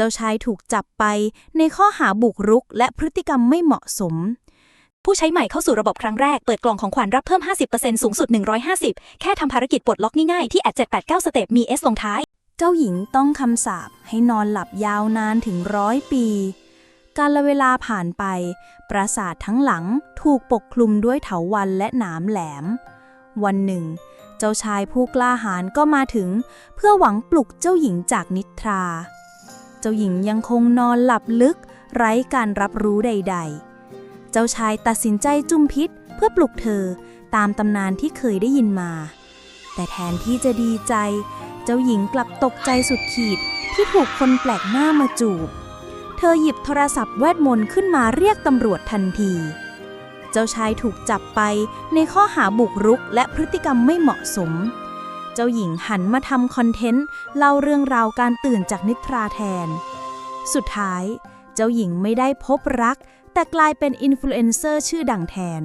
เจ้าชายถูกจับไป ในข้อหาบุกรุก และพฤติกรรมไม่เหมาะสม ผู้ใช้ใหม่เข้าสู่ระบบครั้งแรก เปิดกล่องของขวัญรับเพิ่ม 50%สูงสุด 150 แค่ทำภารกิจปลดล็อกง่ายๆที่แอด789 สเต็ปมี S ลงท้าย เจ้าหญิงต้องคำสาปให้นอนหลับยาวนานถึงร้อยปี การละเวลาผ่านไป ปราสาททั้งหลังถูกปกคลุมด้วยเถาวัลย์และหนามแหลม วันหนึ่งเจ้าชายผู้กล้าหาญก็มาถึง เพื่อหวังปลุกเจ้าหญิงจากนิทรา เจ้าหญิงยังคงนอนหลับลึก ไร้การรับรู้ใด ๆ เจ้าชายตัดสินใจจุ่มพิษเพื่อปลุกเธอตามตำนานที่เคยได้ยินมา แต่แทนที่จะดีใจ เจ้าหญิงกลับตกใจสุดขีดที่ถูกคนแปลกหน้ามาจูบ เธอหยิบโทรศัพท์เวทมนต์ขึ้นมาเรียกตำรวจทันที เจ้าชายถูกจับไปในข้อหาบุกรุกและพฤติกรรมไม่เหมาะสม จ้าหญิงหันมาทำคอนเทนต์ เล่าเรื่องราวการตื่นจากนิทราแทน สุดท้าย เจ้าหญิงไม่ได้พบรัก แต่กลายเป็นอินฟลูเอนเซอร์ชื่อดังแทน